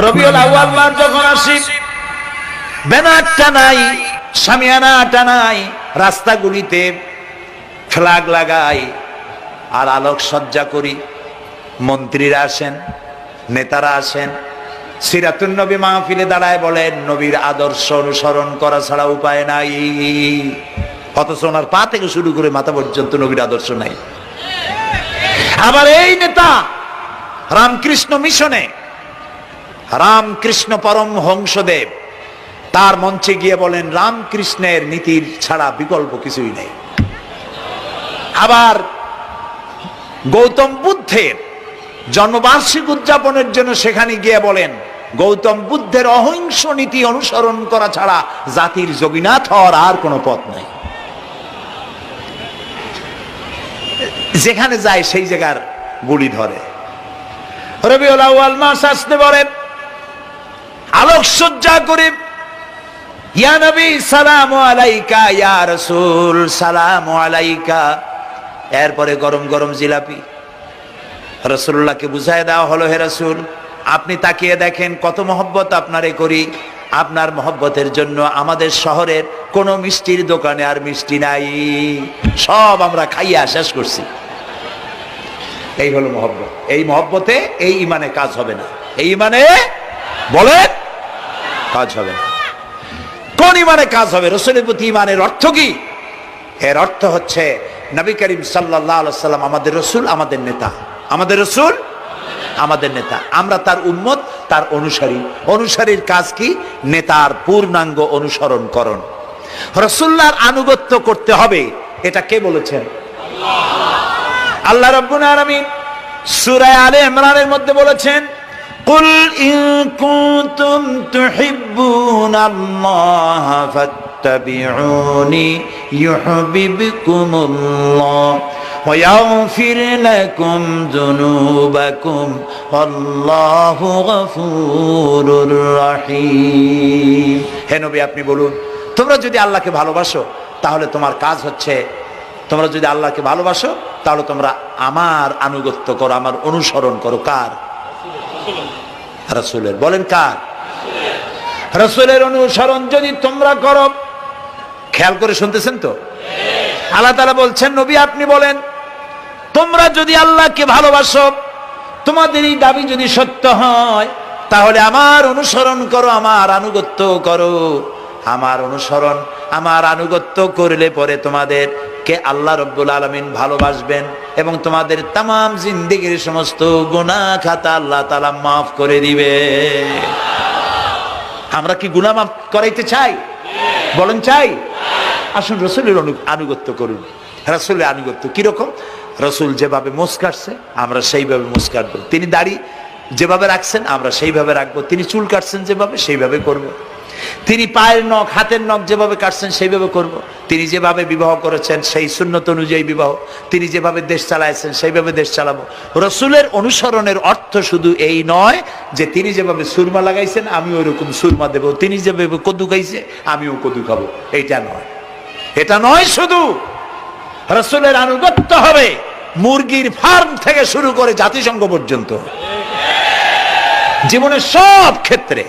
রবিউল আউয়াল মাস যখন আসি ব্যানার টানাই সামিয়ানা টানাই রাস্তাগুলিতে ফ্ল্যাগ লাগাই আর আলোক সজ্জা করি। মন্ত্রীরা আসেন, নেতারা আসেন, সিরাতুন নবী মাহফিলে দাঁড়ায় বলেন, নবীর আদর্শ অনুসরণ করা ছাড়া উপায় নাই। অথচ ওনার পা থেকে শুরু করে মাথা পর্যন্ত নবীর আদর্শ নাই। আবার এই নেতা রামকৃষ্ণ মিশনে রামকৃষ্ণ পরম হংসদেব। তার মঞ্চে গিয়ে বলেন, রামকৃষ্ণের নীতির ছাড়া বিকল্প কিছুই নেই। আবার গৌতম বুদ্ধের জন্মবার্ষিক উদযাপনের জন্য সেখানে গিয়ে বলেন, গৌতম বুদ্ধের অহিংস নীতি অনুসরণ করা ছাড়া জাতির যোগীনাথ হওয়ার আর কোনো পথ নাই। যেখানে যায় সেই জায়গার গুলি ধরে। রবিউল আউয়াল মাস আসতে পারে। আলোকসজ্জা করে, ইয়া নবী, সালাম আলাইকা, ইয়া রাসূল, সালাম আলাইকা। এরপরে গরম গরম জিলাপি। রসুল্লাহকে বুঝায় দেওয়া হলো, হে রসুল, আপনি তাকিয়ে দেখেন কত মহব্বত আপনারে করি। আপনার মহব্বতের জন্য আমাদের শহরের কোনো মিষ্টির দোকানে আর মিষ্টি নাই। সব আমরা খাইয়া শেষ করছি। এই হলো মহব্বত। এই মহব্বতে এই ইমানে কাজ হবে না। এই ইমানে বলেন কাজ হবে। কোন ইমানে কাজ হবে? রসুলের প্রতি ইমানের অর্থ কি? এর অর্থ হচ্ছে, নবী করিম সাল্লাহ সাল্লাম আমাদের রসুল, আমাদের নেতা। আমাদের রসুল, আমাদের নেতা। আমরা তার উম্মত, তার অনুসারী। অনুসারীর কাজ কি? নেতার পূর্ণাঙ্গ অনুসরণ করণ রসুল্লাহর আনুগত্য করতে হবে, এটা কে বলেছেন? আল্লাহ রব্বুল আলামিন সুরায় আলে ইমরানের মধ্যে বলেছেন قل إن كنتم تحبون الله فاتبعوني يحببكم الله ويغفر لكم ذنوبكم والله غفور رحيم হে নবী আপনি বলুন তোমরা যদি আল্লাহকে ভালোবাসো তাহলে তোমার কাজ হচ্ছে তোমরা যদি আল্লাহকে ভালোবাসো তাহলে তোমরা আমার আনুগত্য করো আমার অনুসরণ করো কার রসুলের বলেন কার? রসুলের। অনুসরণ যদি তোমরা করো খেয়াল করে শুনতেছেন তো? আল্লাহ তালা বলছেন নবী আপনি বলেন তোমরা যদি আল্লাহকে ভালোবাসো তোমাদের এই দাবি যদি সত্য হয় তাহলে আমার অনুসরণ করো আমার আনুগত্য করো। আমার অনুসরণ আমার আনুগত্য করলে পরে তোমাদের কে আল্লাহ রব্বুল আলমিন ভালোবাসবেন এবং তোমাদের তাম জিন্দিগির সমস্ত গুণা খাতা আল্লাহ তালা মাফ করে দিবে। আমরা কি গুণা মাফ করাইতে চাই? বলেন চাই। আসুন রসুলের আনুগত্য করুন। রসুলের আনুগত্য কীরকম? রসুল যেভাবে মোস কাটছে, আমরা সেইভাবে মোস কাটবো। তিনি দাড়ি যেভাবে রাখছেন, আমরা সেইভাবে রাখব। তিনি চুল কাটছেন যেভাবে, সেইভাবে করব। তিনি পায়ের নখ, হাতের নখ যেভাবে কাটছেন, সেইভাবে করব। তিনি যেভাবে বিবাহ করেছেন, সেই শূন্যত অনুযায়ী বিবাহ। তিনি যেভাবে দেশ চালাইছেন, সেইভাবে দেশ চালাবো। রসুলের অনুসরণের অর্থ শুধু এই নয় যে তিনি যেভাবে সুরমা লাগাইছেন আমি ওইরকম সুরমা দেব। তিনি যেভাবে কদু খাইছে, আমিও কদু খাব। এইটা নয়। এটা নয় শুধু। রসুলের আনুগত্য হবে মুরগির ফার্ম থেকে শুরু করে জাতিসংঘ পর্যন্ত। জীবনের সব ক্ষেত্রে।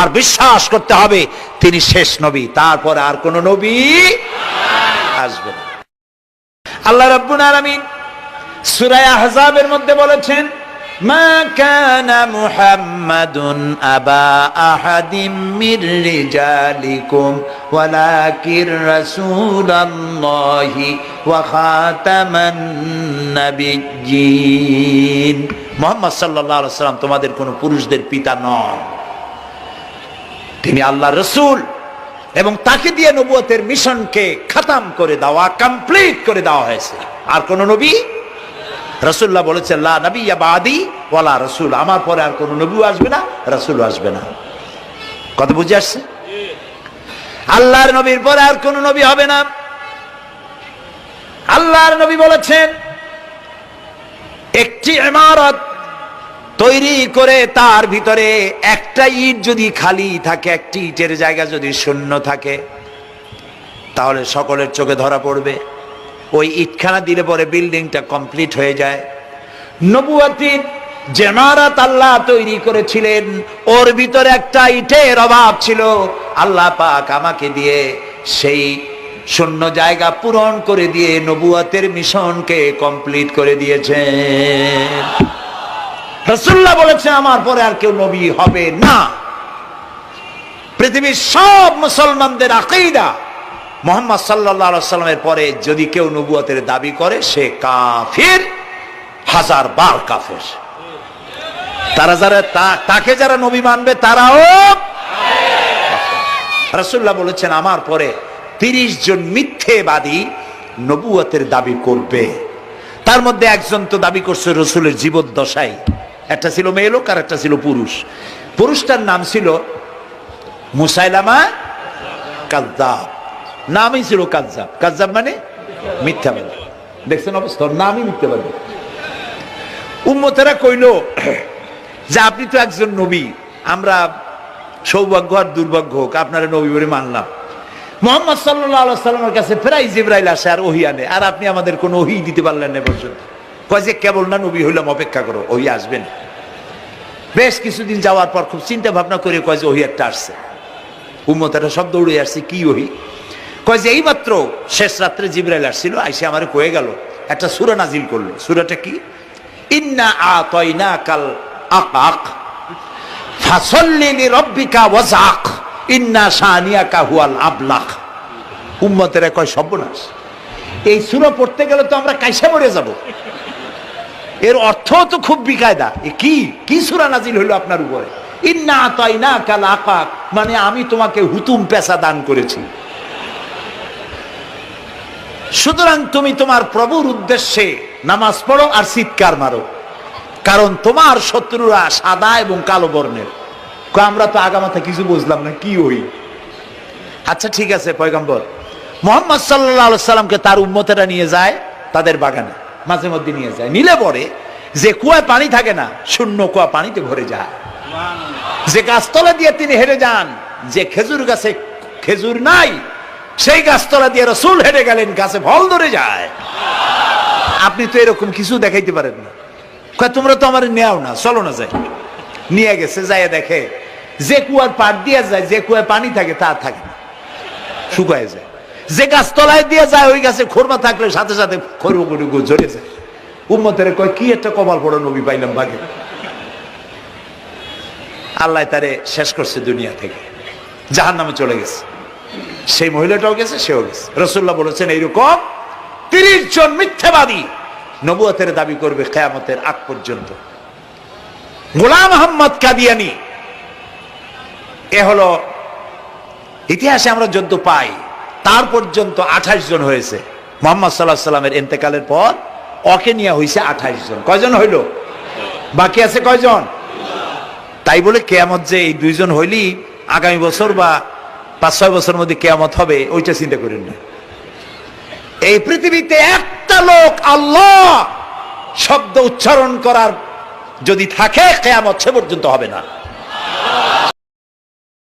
আর বিশ্বাস করতে হবে, তিনি শেষ নবী, তারপরে আর কোন নবী আসবে আল্লাহ রাব্বুল আলামিন সূরা আহজাবের মধ্যে বলেছেন কানা মুহাম্মাদুন আবা আহাদিম মির রিজালিকুম, ওয়ালাকির রাসূলুল্লাহি ওয়া খাতামান নাবিয়্যিন। মুহাম্মদ সাল্লাল্লাহু আলাইহি সাল্লাম তোমাদের কোনো পুরুষদের পিতা নন। তিনি আল্লাহ রসুল এবং তাকে দিয়ে নবুয়তের মিশনকে খাতাম করে দেওয়া কমপ্লিট করে দেওয়া হয়েছে। আর কোন নবী? রসুল্লাহ বলেছেন, লা নবী ওয়ালা রসুল। আমার পরে আর কোন নবী আসবে না রসুল আসবে না। কত বুঝে আসছে? আল্লাহর নবীর পরে আর কোন নবী হবে না। আল্লাহর নবী বলেছেন, একটি ইমারত তৈরি করে তার ভিতরে একটা ইট যদি খালি থাকে, একটি ইটের জায়গা যদি শূন্য থাকে, তাহলে সকলের চোখে ধরা পড়বে। ওই ইটখানা দিলে পরে বিল্ডিংটা কমপ্লিট হয়ে যায়। নবুয়াতির জেমারাত আল্লাহ তৈরি করেছিলেন। ওর ভিতরে একটা ইটের অভাব ছিল। আল্লাহ পাক আমাকে দিয়ে সেই শূন্য জায়গা পূরণ করে দিয়ে নবুয়াতের মিশনকে কমপ্লিট করে দিয়েছেন। রসুল্লাহ বলেছে, আমার পরে আর কেউ নবী হবে না। পৃথিবীর সব মুসলমানদের আকিদা, মোহাম্মদ সাল্লাহ সাল্লামের পরে যদি কেউ নবুয়তের দাবি করে, সে কাফির, হাজার বার কাফের। তারা যারা তাকে যারা নবী মানবে, তারাও রাসূলুল্লাহ বলেছেন, আমার পরে তিরিশ জন মিথ্যেবাদী নবুয়তের দাবি করবে। তার মধ্যে একজন তো দাবি করছে, রসুলের জীবদ্দশাই একটা ছিল মেয়ে লোক আর একটা ছিল পুরুষ। পুরুষটার নাম ছিল মুসাইলামা কাজ্জাব। নামই ছিল কাজ্জাব। কাজ্জাব মানে মিথ্যাবাদী দেখছেন অবস্থা? নামই মিথ্যাবাদী উম্মতেরা কইল যে আপনি তো একজন নবী, আমরা সৌভাগ্য আর দুর্ভাগ্য হোক, আপনারা নবী বলে মানলাম। মোহাম্মদ সাল্লাহ সাল্লামের কাছে প্রায় জিব্রাইল আসে আর ওহি আনে, আর আপনি আমাদের কোনো ওহি দিতে পারলেন না পর্যন্ত। কয় যে কেবল না নবী হইলাম, অপেক্ষা করো ওই আসবেন। বেশ কিছুদিন যাওয়ার পর খুব চিন্তা ভাবনা করে কয় যে ওহি একটা আসছে। উম্মতেরা সব দৌড়ে আসছে, কি ওহি? কয় যে এইমাত্র শেষ রাত্রে জিব্রাইল আসছিল, আইসে আমার কয়ে গেল, একটা সুরা নাজিল করল। সুরাটা কি? ইন্না আ তয়না কাল আকাক, ফাসল্লি লিরাব্বিকা ওয়াজাক ইন্না শানিয়াকা হুয়াল আবলাক। উম্মতেরা কয় সর্বনাশ। এই সূরা পড়তে গেলে তো আমরা কাইসা মরে যাব। এর অর্থ তো খুব বিকায়দা। এ কি? কি সূরা নাজিল হলো আপনার উপরে? ইন্না আতাইনা কাল আকাক মানে আমি তোমাকে হুতুম পেশা দান করেছি। সুতরাং তুমি তোমার প্রভুর উদ্দেশ্যে নামাজ পড়ো আর চিৎকার মারো। কারণ তোমার শত্রুরা সাদা এবং কালো বর্ণের। আমরা তো আগামাথা কিছু বুঝলাম না, কি ওই? আচ্ছা ঠিক আছে, পয়গম্বর। মোহাম্মদ সাল্লাহ সাল্লামকে তার উম্মতেরা নিয়ে যায় তাদের বাগানে। মাঝে মধ্যে নিয়ে যায়। নিলে পরে যে কুয়ায় পানি থাকে না, শূন্য কুয়া পানিতে ভরে যায়। যে গাছতলা দিয়ে তিনি হেরে যান, যে খেজুর গাছে খেজুর নাই, সেই গাছতলা দিয়ে রসুল হেরে গেলেন, গাছে ফল ধরে যায়। আপনি তো এরকম কিছু দেখাইতে পারেন না। কয়, তোমরা তো আমার নেও না, চলো না যাই। নিয়ে গেছে যাই দেখে, যে কুয়ার পাট দিয়ে যায়, যে কুয়ায় পানি থাকে, তা থাকে না। শুকায় যায়। যে গাছতলায় দিয়ে যায়, ওই গাছে খোরমা থাকলে সাথে সাথে করে ঝরে যায়। উম্মতের কয়, কি একটা কপাল পড়ো নবী পাইলাম ভাগে আল্লাহ তারে শেষ করছে দুনিয়া থেকে। জাহান নামে চলে গেছে। সেই মহিলাটাও গেছে, সেও গেছে। রসুল্লাহ বলেছেন, এইরকম তিরিশ জন মিথ্যাবাদী নবুয়তের দাবি করবে কেয়ামতের আগ পর্যন্ত। গোলাম আহম্মদ কাদিয়ানি, এ হলো ইতিহাসে আমরা যদ্য পাই তার পর্যন্ত আঠাশ জন হয়েছে। মোহাম্মদ সাল্লাহ সাল্লামের এতেকালের পর অকে নিয়ে হয়েছে আঠাশ জন। কয়জন হইল? বাকি আছে কয়জন? তাই বলে কেয়ামত যে এই দুইজন হইলি, আগামী বছর বা পাঁচ ছয় বছর মধ্যে কেয়ামত হবে, ওইটা চিন্তা করেন না। এই পৃথিবীতে একটা লোক আল্লাহ শব্দ উচ্চারণ করার যদি থাকে, কেয়ামত সে পর্যন্ত হবে না।